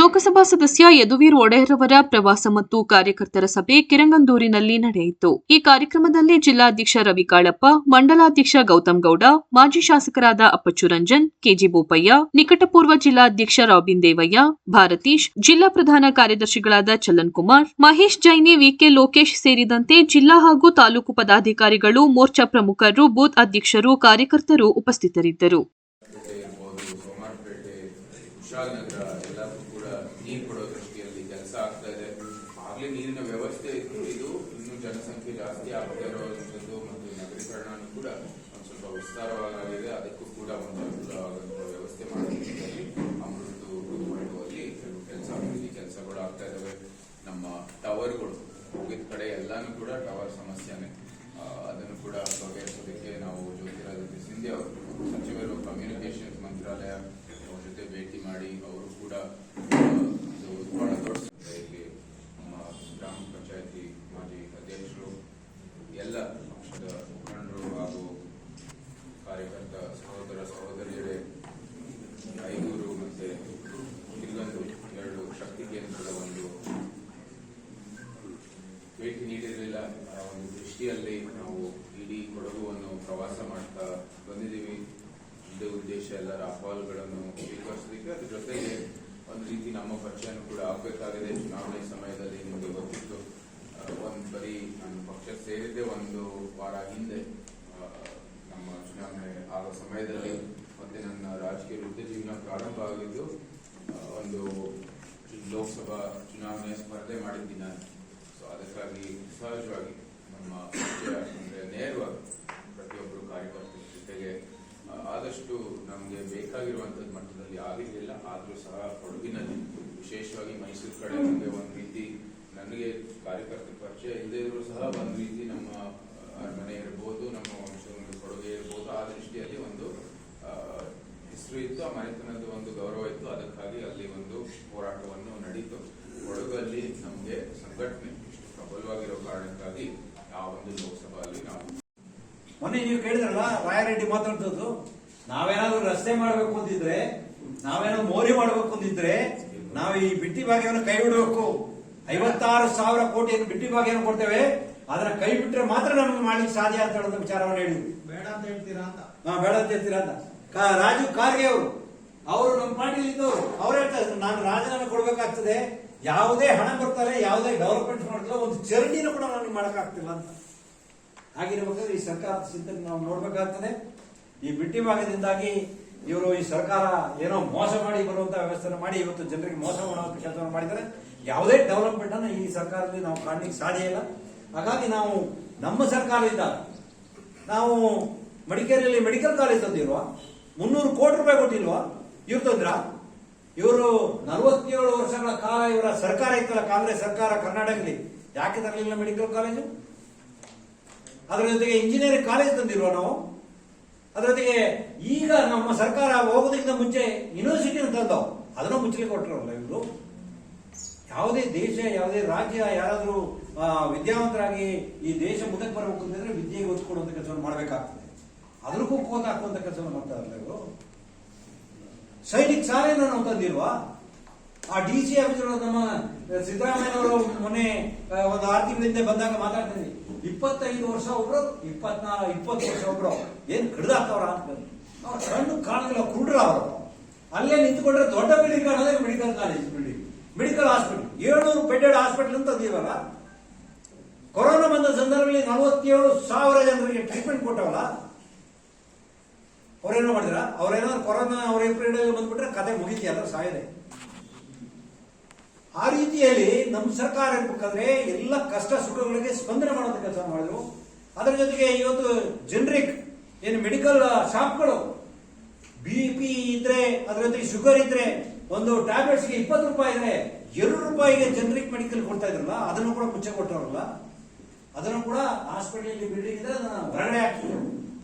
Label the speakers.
Speaker 1: ಲೋಕಸಭಾ ಸದಸ್ಯ ಯದುವೀರ್ ಒಡೆಯರವರ ಪ್ರವಾಸ ಮತ್ತು ಕಾರ್ಯಕರ್ತರ ಸಭೆ ಕಿರಂಗಂದೂರಿನಲ್ಲಿ ನಡೆಯಿತು. ಈ ಕಾರ್ಯಕ್ರಮದಲ್ಲಿ ಜಿಲ್ಲಾಧ್ಯಕ್ಷ ರವಿ ಕಾಳಪ್ಪ ಮಂಡಲಾಧ್ಯಕ್ಷ ಗೌತಮ್ ಗೌಡ, ಮಾಜಿ ಶಾಸಕರಾದ ಅಪ್ಪಚ್ಚು ರಂಜನ್, ಕೆಜಿ ಬೋಪಯ್ಯ, ನಿಕಟಪೂರ್ವ ಜಿಲ್ಲಾಧ್ಯಕ್ಷ ರಾಬಿನ್ ದೇವಯ್ಯ, ಭಾರತೀಶ್, ಜಿಲ್ಲಾ ಪ್ರಧಾನ ಕಾರ್ಯದರ್ಶಿಗಳಾದ ಚಲನ್ ಕುಮಾರ್, ಮಹೇಶ್ ಜೈನಿ, ವಿಕೆ ಲೋಕೇಶ್ ಸೇರಿದಂತೆ ಜಿಲ್ಲಾ ಹಾಗೂ ತಾಲೂಕು ಪದಾಧಿಕಾರಿಗಳು, ಮೋರ್ಚಾ ಪ್ರಮುಖರು, ಬೂತ್ ಅಧ್ಯಕ್ಷರು, ಕಾರ್ಯಕರ್ತರು ಉಪಸ್ಥಿತರಿದ್ದರು
Speaker 2: ಪೇಟೆ ಇರ್ಬೋದು ಸೋಮಾರಪೇಟೆ ಕುಶಾಲನಗರ ಎಲ್ಲಕ್ಕೂ ಕೂಡ ನೀರು ಕೊಡೋ ದೃಷ್ಟಿಯಲ್ಲಿ ಕೆಲಸ ಆಗ್ತಾ ಇದೆ ಆಗ್ಲೇ ನೀರಿನ ವ್ಯವಸ್ಥೆ ಇದ್ದು ಇದು ಇನ್ನೂ ಜನಸಂಖ್ಯೆ ಜಾಸ್ತಿ ಆಗ್ತಾ ಇರೋವಂಥದ್ದು ಮತ್ತು ನಗರೀಕರಣ ಕೂಡ ಒಂದು ಸ್ವಲ್ಪ ವಿಸ್ತಾರವಾಗಿದೆ ಅದಕ್ಕೂ ಕೂಡ ಒಂದು ಅನುಕೂಲವಾಗುವಂಥ ವ್ಯವಸ್ಥೆ ಮಾಡೋದ್ರಲ್ಲಿ ಅಮೃತ ಮಾಡುವಲ್ಲಿ ಕೆಲಸ ಈ ಕೆಲಸಗಳು ಆಗ್ತಾ ಇದಾವೆ ನಮ್ಮ ಟವರ್ಗಳು ಹೋಗಿದ ಕಡೆ ಎಲ್ಲಾನು ಕೂಡ ಟವರ್ ಸಮಸ್ಯೆನೆ ಆ, ಅದನ್ನು ಕೂಡ ಬಗೆಹರಿಸೋದಕ್ಕೆ ನಾವು ಜ್ಯೋತಿರಾದಿತ್ಯ ಸಿಂಧ್ಯಾ ಅವರು ಸಚಿವರು ಕಮ್ಯುನಿಕೇಶನ್ ಮಂತ್ರಾಲಯ ಅವ್ರ ಜೊತೆ ಭೇಟಿ ಮಾಡಿ ಅವರು ಕೂಡ ಆ, ಇದು ಬಹಳ ದೊಡ್ಡ ಸಂಖ್ಯೆ ಇಲ್ಲಿ ನಮ್ಮ ಗ್ರಾಮ ಪಂಚಾಯತಿ ಮಾಜಿ ಅಧ್ಯಕ್ಷರು ಎಲ್ಲ ಪಕ್ಷದ ಮುಖಂಡರು ಹಾಗೂ ಕಾರ್ಯಕರ್ತ ಸಹೋದರ ಸಹೋದರಿಯರೇ, ಐನೂರು ಮತ್ತೆ ಇಲ್ಲೊಂದು ಎರಡು ಶಕ್ತಿ ಕೇಂದ್ರದ ಒಂದು ಭೇಟಿ ನೀಡಿರಲಿಲ್ಲ. ಆ ಒಂದು ದೃಷ್ಟಿಯಲ್ಲಿ ನಾವು ಇಡೀ ಕೊಡಗುವನ್ನು ಪ್ರವಾಸ ಮಾಡ್ತಾ ಬಂದಿದ್ದೀವಿ. ಇದೇ ಉದ್ದೇಶ ಎಲ್ಲರ ಅಹವಾಲುಗಳನ್ನು ಸ್ವೀಕರಿಸಲಿಕ್ಕೆ ಅದ್ರ ಜೊತೆಗೆ ಒಂದು ರೀತಿ ನಮ್ಮ ಪರಿಚಯನೂ ಕೂಡ ಆಗಬೇಕಾಗಿದೆ. ಚುನಾವಣೆ ಸಮಯದಲ್ಲಿ ನಿಮಗೆ ಗೊತ್ತಿತ್ತು. ಒಂದು ಬರೀ ನಾನು ಪಕ್ಷ ಸೇರಿದ್ದೆ ಒಂದು ವಾರ ಹಿಂದೆ ಆ, ನಮ್ಮ ಚುನಾವಣೆ ಆಗೋ ಸಮಯದಲ್ಲಿ ಮತ್ತೆ ನನ್ನ ರಾಜಕೀಯ ವೃತ್ತಿ ಜೀವನ ಪ್ರಾರಂಭ ಆಗಿದ್ದು ಒಂದು ಲೋಕಸಭಾ ಚುನಾವಣೆ ಸ್ಪರ್ಧೆ ಮಾಡಿದ್ದೀನಿ ನಾನು ಸೊ ಅದಕ್ಕಾಗಿ ಸಹಜವಾಗಿ ನಮ್ಮ ಅಂದರೆ ನೇರವಾಗಿ ಪ್ರತಿಯೊಬ್ಬರು ಕಾರ್ಯಕರ್ತರ ಜೊತೆಗೆ ಆದಷ್ಟು ನಮಗೆ ಬೇಕಾಗಿರುವಂಥದ್ದು ಮಟ್ಟದಲ್ಲಿ ಆಗಿರಲಿಲ್ಲ, ಆದರೂ ಸಹ ಕೊಡಗಿನಲ್ಲಿ ವಿಶೇಷವಾಗಿ ಮೈಸೂರು ಕಡೆ ನಮಗೆ ಒಂದು ರೀತಿ ನನಗೆ ಕಾರ್ಯಕರ್ತರ ಪರಿಚಯ ಇಲ್ಲದೇ ಇದ್ರೂ ಸಹ ಒಂದು ರೀತಿ ನಮ್ಮ ಅರಮನೆ ಇರ್ಬೋದು, ನಮ್ಮ ವಂಶದ ಒಂದು ಕೊಡುಗೆ ಇರ್ಬೋದು ಆ ದೃಷ್ಟಿಯಲ್ಲಿ ಒಂದು ಆ, ಹೆಸರು ಇತ್ತು ಆ ಮನೆತನದ ಒಂದು ಗೌರವ ಇತ್ತು ಅದಕ್ಕಾಗಿ ಅಲ್ಲಿ ಒಂದು ಹೋರಾಟವನ್ನು ನಡೀತು. ಕೊಡಗಲ್ಲಿ ನಮಗೆ ಸಂಘಟನೆ ಇಷ್ಟು ಪ್ರಬಲವಾಗಿರೋ ಕಾರಣಕ್ಕಾಗಿ ಆ ಒಂದು ಲೋಕಸಭಾ ಅಲ್ಲಿ ನಾವು
Speaker 3: ಮೊನ್ನೆ ನೀವು ಕೇಳಿದ್ರಲ್ಲ ರಾಯರೆಡ್ಡಿ ಮಾತಾಡ್ತದ್ದು ನಾವೇನಾದ್ರೂ ರಸ್ತೆ ಮಾಡ್ಬೇಕು ಅಂತಿದ್ರೆ ನಾವೇನಾದ್ರು ಮೋರಿ ಮಾಡ್ಬೇಕು ಅಂತಿದ್ರೆ ನಾವು ಈ ಬಿಟ್ಟಿ ಭಾಗ್ಯವನ್ನು ಕೈ ಬಿಡಬೇಕು ಐವತ್ತಾರು ಸಾವಿರ ಕೋಟಿಯನ್ನು ಬಿಟ್ಟಿ ಭಾಗ್ಯವನ್ನು ಕೊಡ್ತೇವೆ ಅದನ್ನ ಕೈ ಬಿಟ್ರೆ ಮಾತ್ರ ನಮ್ಗೆ ಮಾಡ್ಲಿಕ್ಕೆ ಸಾಧ್ಯ ಅಂತ ಹೇಳೋದು ವಿಚಾರವನ್ನು ಹೇಳಿದ್ವಿ.
Speaker 4: ಬೇಡ ಅಂತ ಹೇಳ್ತೀರಾ ಅಂತ.
Speaker 3: ಹಾ ಬೇಡ ಅಂತ ಹೇಳ್ತೀರಾ ಅಂತ. ರಾಜು ಖಾರ್ಗೆ ಅವರು. ಅವರು ನಮ್ಮ ಪಾರ್ಟಿಯಲ್ಲಿ ಇದ್ದವರು. ಅವ್ರು ಹೇಳ್ತಾರೆ ನಾನು ರಾಜೀನಾಮೆ ಕೊಡ್ಬೇಕಾಗ್ತದೆ. ಯಾವುದೇ ಹಣ ಬರ್ತಾರೆ, ಯಾವುದೇ ಡೆವಲಪ್ಮೆಂಟ್ ಮಾಡ್ತಾರೆ, ಒಂದು ಚರಂಡಿನ ಕೂಡ ನನಗೆ ಮಾಡೋಕ್ಕಾಗ್ತಿಲ್ಲ ಅಂತ. ಹಾಗಿರ್ಬೇಕಾದ್ರೆ ಈ ಸರ್ಕಾರದ ಚಿಂತನೆ ನಾವು ನೋಡ್ಬೇಕಾಗ್ತದೆ. ಈ ಬಿಟ್ಟಿ ಭಾಗದಿಂದಾಗಿ ಇವರು ಈ ಸರ್ಕಾರ ಏನೋ ಮೋಸ ಮಾಡಿ ಬರುವಂತ ವ್ಯವಸ್ಥೆ ಮಾಡಿ, ಇವತ್ತು ಜನರಿಗೆ ಮೋಸ ಮಾಡುವಂತ ಕೆಲಸವನ್ನು ಮಾಡಿದ್ದಾರೆ. ಯಾವುದೇ ಡೆವಲಪ್ಮೆಂಟ್ ಅನ್ನು ಈ ಸರ್ಕಾರದಲ್ಲಿ ನಾವು ಕಾಣಲಿಕ್ಕೆ ಸಾಧ್ಯ ಇಲ್ಲ. ಹಾಗಾಗಿ ನಾವು ನಮ್ಮ ಸರ್ಕಾರದಿಂದ, ನಾವು ಮಡಿಕೇರಿಯಲ್ಲಿ ಮೆಡಿಕಲ್ ಕಾಲೇಜ್ ತಂದಿಲ್ವಾ ಮುನ್ನೂರು ಕೋಟಿ ರೂಪಾಯಿ ಕೊಟ್ಟಿಲ್ವಾ? ಇವ್ರು ತಂದ್ರ? ಇವರು ನಲವತ್ತೇಳು ವರ್ಷಗಳ ಕಾಲ ಇವರ ಸರ್ಕಾರ ಇತ್ತಲ್ಲ, ಕಾಂಗ್ರೆಸ್ ಸರ್ಕಾರ ಕರ್ನಾಟಕದಲ್ಲಿ. ಯಾಕೆ ತರಲಿಲ್ಲ ಮೆಡಿಕಲ್ ಕಾಲೇಜು ಅದರ ಜೊತೆಗೆ ಇಂಜಿನಿಯರಿಂಗ್ ಕಾಲೇಜ್ ತಂದಿಲ್ವಾ ನಾವು? ಅದರ ಜೊತೆಗೆ ಈಗ ನಮ್ಮ ಸರ್ಕಾರ ಹೋಗೋದಕ್ಕಿಂತ ಮುಂಚೆ ಯೂನಿವರ್ಸಿಟಿ ತಂದವು ಅದನ್ನು ಮುಚ್ಚಲಿಕ್ಕೆ ಕೊಟ್ಟರಲ್ಲ ಇವರು. ಯಾವುದೇ ದೇಶ, ಯಾವುದೇ ರಾಜ್ಯ ಯಾರಾದರೂ ವಿದ್ಯಾವಂತರಾಗಿ ಈ ದೇಶ ಮುಂದಕ್ಕೆ ಬರಬೇಕು ಅಂತಂದ್ರೆ ವಿದ್ಯೆಗೆ ಒತ್ತು ಕೊಡುವಂತ ಕೆಲಸವನ್ನು ಮಾಡಬೇಕಾಗ್ತದೆ. ಅದಕ್ಕೂ ಕೋತ ಹಾಕುವಂತ ಕೆಲಸವನ್ನು ಇರಲಿ ಇವರು. ಸೈನಿಕ್ ಶಾಲೆಯನ್ನು ನಾವು ತಂದಿಲ್ವಾ ಆ ಡಿ ಸಿ ಆಫೀಸರ್ ನಮ್ಮ ಸಿದ್ದರಾಮಯ್ಯನವರು ಮೊನ್ನೆ ಒಂದು ಆರು ತಿಂಗಳ ಹಿಂದೆ ಬಂದಾಗ ಮಾತಾಡ್ತೀನಿ ಇಪ್ಪತ್ತೈದು ವರ್ಷ ಒಬ್ರು ಇಪ್ಪತ್ನಾಲ್ ಇಪ್ಪತ್ತು ವರ್ಷ ಒಬ್ರು. ಏನ್ ಕಡ್ದಾಕ್ತವ್ರ ಅಂತ ಅವ್ರ ಕಣ್ಣು ಕಾಣಲಿಲ್ಲ ಕುರುಡ್ರ ಅವರು. ಅಲ್ಲೇ ನಿಂತ್ಕೊಂಡ್ರೆ ದೊಡ್ಡ building ಕಾಣೋದೇ medical college building medical hospital ಏಳ್ನೂರು ಬೆಡ್ಡೆಡ್ ಹಾಸ್ಪಿಟಲ್ ಅಂತ ಅಂದೀವಲ್ಲ ಕೊರೋನಾ ಬಂದ ಸಂದರ್ಭದಲ್ಲಿ ನಲವತ್ತೇಳು ಸಾವಿರ ಜನರಿಗೆ ಟ್ರೀಟ್ಮೆಂಟ್ ಕೊಟ್ಟವಲ್ಲ. ಅವ್ರೇನೋ ಮಾಡಿದ್ರ? ಅವ್ರೇನಾದ್ರು ಕೊರೋನಾ, ಅವ್ರ ಏಪ್ರಿಲ್ ಬಂದ್ಬಿಟ್ರೆ ಕತೆ ಮುಗಿತಿಯಲ್ಲ ಸಾಯಿದೆ. ಆ ರೀತಿಯಲ್ಲಿ ನಮ್ಮ ಸರ್ಕಾರ ಇರ್ಬೇಕಾದ್ರೆ ಎಲ್ಲ ಕಷ್ಟ ಸುಖಗಳಿಗೆ ಸ್ಪಂದನೆ ಮಾಡುವಂತ ಕೆಲಸ ಮಾಡಿದ್ರು. ಅದರ ಜೊತೆಗೆ ಇವತ್ತು ಜನರಿಕ್ ಏನು ಮೆಡಿಕಲ್ ಶಾಪ್ಗಳು ಬಿ ಪಿ ಇದ್ರೆ, ಅದರ ಜೊತೆಗೆ ಶುಗರ್ ಇದ್ರೆ, ಒಂದು ಟ್ಯಾಬ್ಲೆಟ್ಸ್ಗೆ ಇಪ್ಪತ್ತು ರೂಪಾಯಿ ಇದ್ರೆ ಎರಡು ರೂಪಾಯಿಗೆ ಜನರಿಕ್ ಮೆಡಿಕಲ್ ಕೊಡ್ತಾ ಇದ್ರಲ್ಲ, ಅದನ್ನು ಕೂಡ ಮುಚ್ಚೆ ಕೊಟ್ಟವ್ರಲ್ಲ. ಅದನ್ನು ಕೂಡ ಹಾಸ್ಪಿಟಲ್ ಬಿಲ್ಡಿಂಗ್ ಇದ್ರೆ ಅದನ್ನ ಹೊರಗಡೆ ಹಾಕಿ